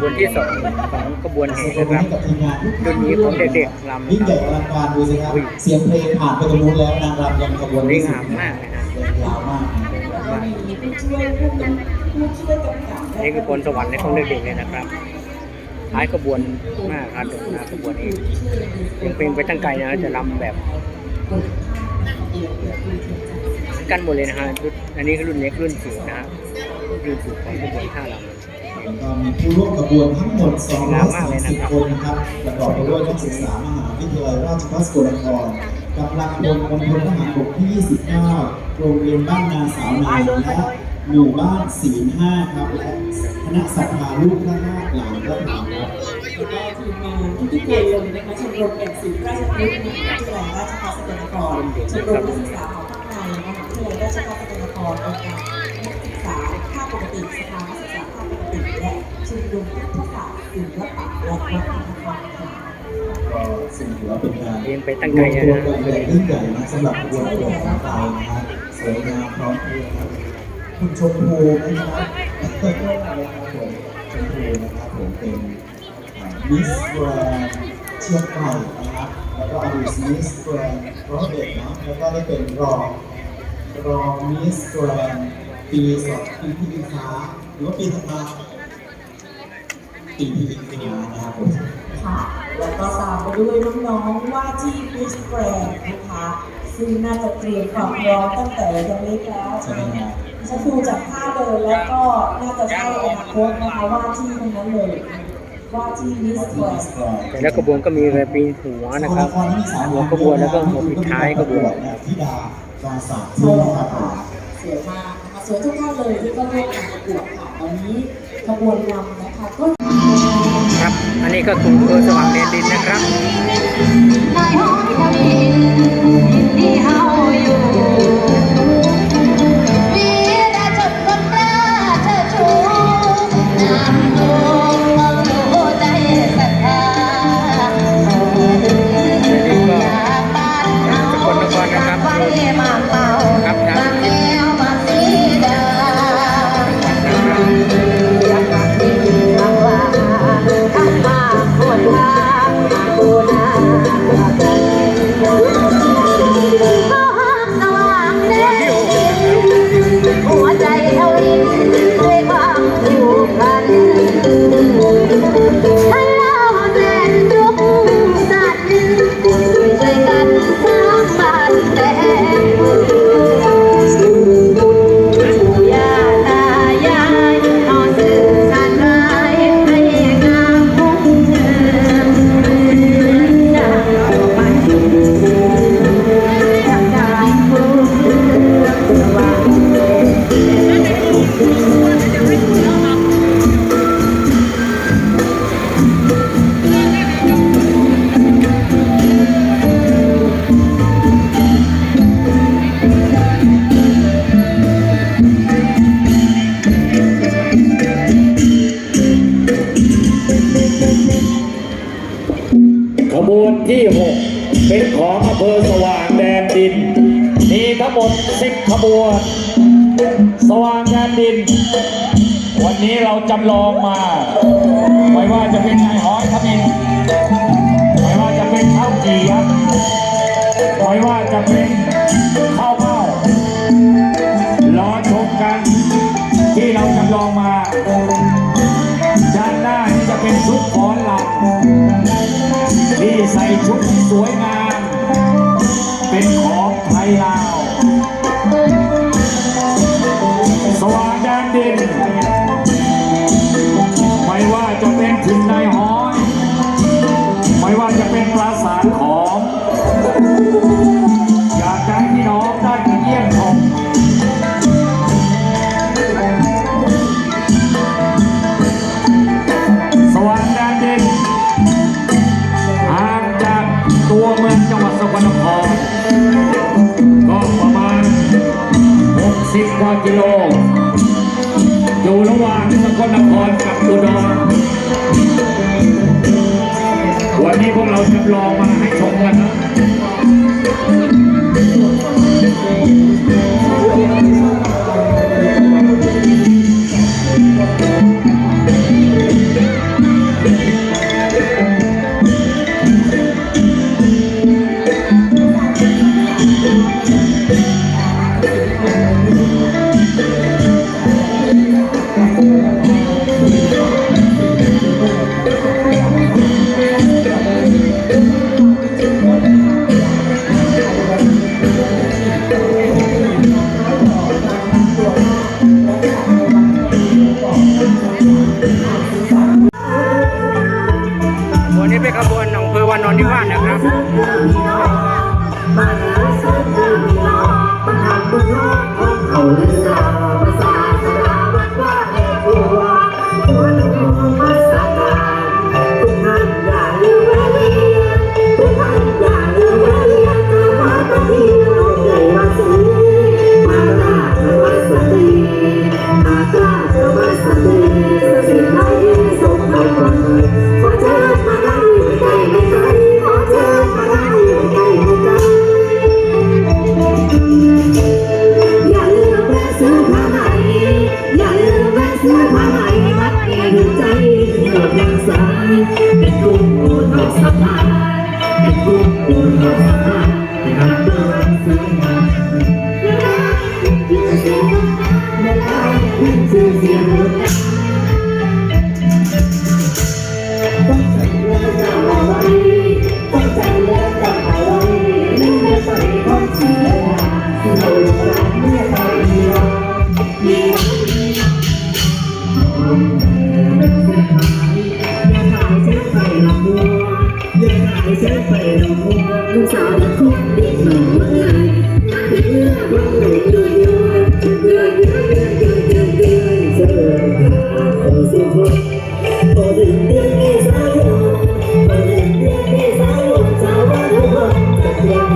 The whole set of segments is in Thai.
บวนที่สองของขบวนแห่แห่นะนะคครัรับบรุ่รุ่นนี้ของเด็กๆลำยิ่งนะใหคญ่รับอลังการดูสิครับเสียงเพลงผ่านไปตรงนู้นแล้วนางรำยังขบวนเรียงหามมากนะฮะเรียงยาวมากแล้วก็มีผู้ช่วยผู้กำผู้ช่วยกำกับนี่คือพรสวรรค์ในของเด็กๆเลยนะครับท้ายขบวนมากครับหน้าขบวนนี้ยังเพลงไปตั้งไกลนะจะรำแบบกันหมดเลยนะฮะรุ่นอันนี้คือรุ่นเล็กรุ่นจิ๋วนะฮะรุ่นจิ๋วของขบวนท่ารำ แล้วก็มีผู้ร่วมขบวนทั้งหมด 230 คนนะครับประกอบไปด้วยนักศึกษามหาวิทยาลัยราชภัฏสกลนครกำลังพลมณฑลทหารบกที่ 29 โรงเรียนบ้านนาสาวนายและหมู่บ้านศีลห้าครับ และคณะศรัทธาลูกพระนาคหลานพระธรครับแล้วก็ทีมงานที่เคยลงนะคะชมรมแห่งศิลป์ราชพฤกษ์มหาวิทยาลัยราชภัฏสกลนครชมรมนักศึกษาของภาคในมหาวิทยาลัยราชภัฏสกลนครองค์การนักศึกษาภาคปกติสภา ศิลปะวัฒนธรรมก็สิ่งที่ว่าเป็นการเรียนไปตั้งไกลนะวมตัวกันอย่างยิ่งใหญ่นะสำหรับขบวนโปรดฟ้าไฟนะครับสวยงามพร้อมเพรียงครับคุณชมพูนะครับชมพูนะครับผมเป็นมิสแกรนเชียงใหม่นะครับแล้วก็อดีตมิสแกรนร้อยเอ็ดเนาะแล้วก็ได้เป็นรองรองมิสแกรนปีสองปีที่ลิค้าหรือว่าปีถัดมา ปีที่ลิค้านะครับผมค่ะ แล้วก็ตามไปด้วยน้องๆว่าที่มิสแกรนด์นะคะ ซึ่งน่าจะเตรียมความพร้อมตั้งแต่ยังเล็กแล้วใช่ไหมคะฉันดูจากภาพเลยแล้วก็น่าจะใช่อนาคตนะคะว่าที่ทั้งนั้นเลยว่าที่มิสแกรนด์แต่ละขบวนก็มีเรือปีนหัวนะครับหัวขบวนแล้วก็หัวปิดท้ายขบวนธิดาปราสาทใช่ด้วยแล้วนะครับค่ะสวยมากนะคะสวยทุกท่านเลยที่ก็ร่วมการประกวดค่ะ ตอนนี้ขบวนนำนะคะก็ครับ อันนี้ก็คือเออสว่างแดนดินนะครับ บวนที่ 6 เป็นของอำเภอสว่างแดนดิน มีทั้งหมด 10 ขบวน สว่างแดนดิน วันนี้เราจำลองมาไม่ว่าจะเป็นนายหอยทมินไม่ว่าจะเป็นข้าวจีครับไม่ว่าจะเป็นข้าวเม่ารอชมกันที่เราจำลองมาด้านหน้านี่จะเป็นชุดฟ้อนหลับ ใส่ชุดสวยงาม เป็นของไทยลาว วันนี้เป็นขบวนของเพื่อวันอนนิว่าสนะครับ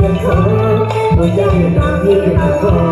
ยังเธอไม่ได้ตามที่เธอ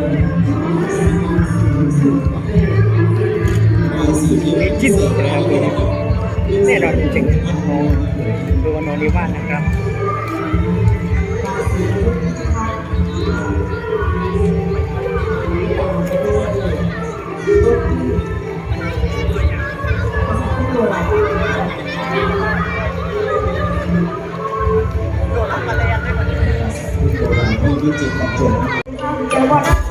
เป็นโมงตันโนนิวานนะครับโดนรับมาแล้วได้รับๆจิตขอ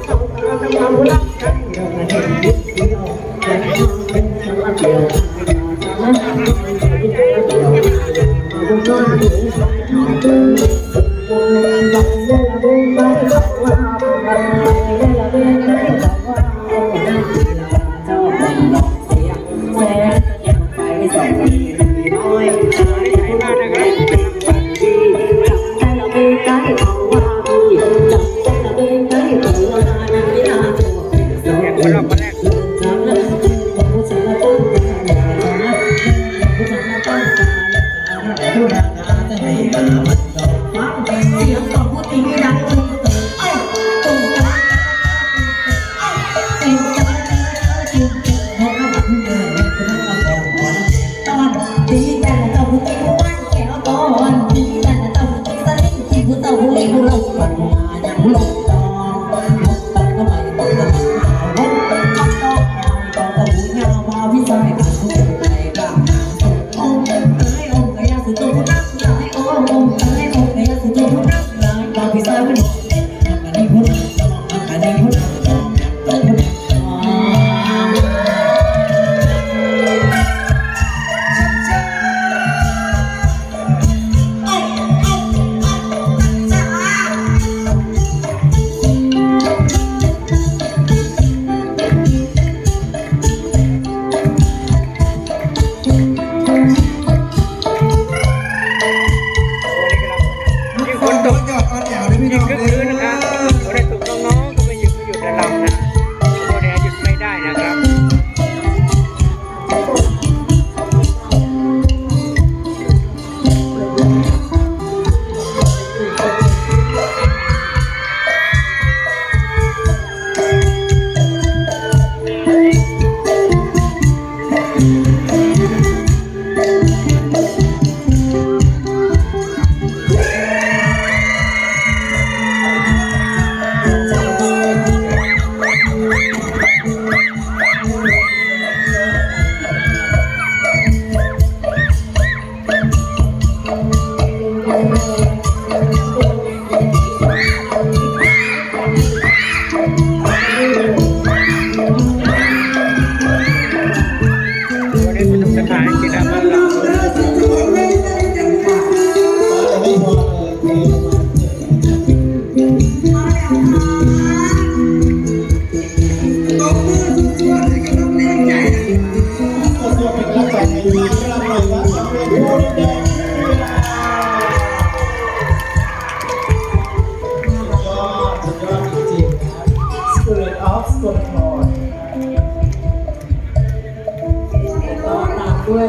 ด้วย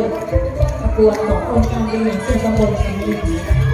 ขบวนของโครงการเริหารส่วตำบลแห่งนี้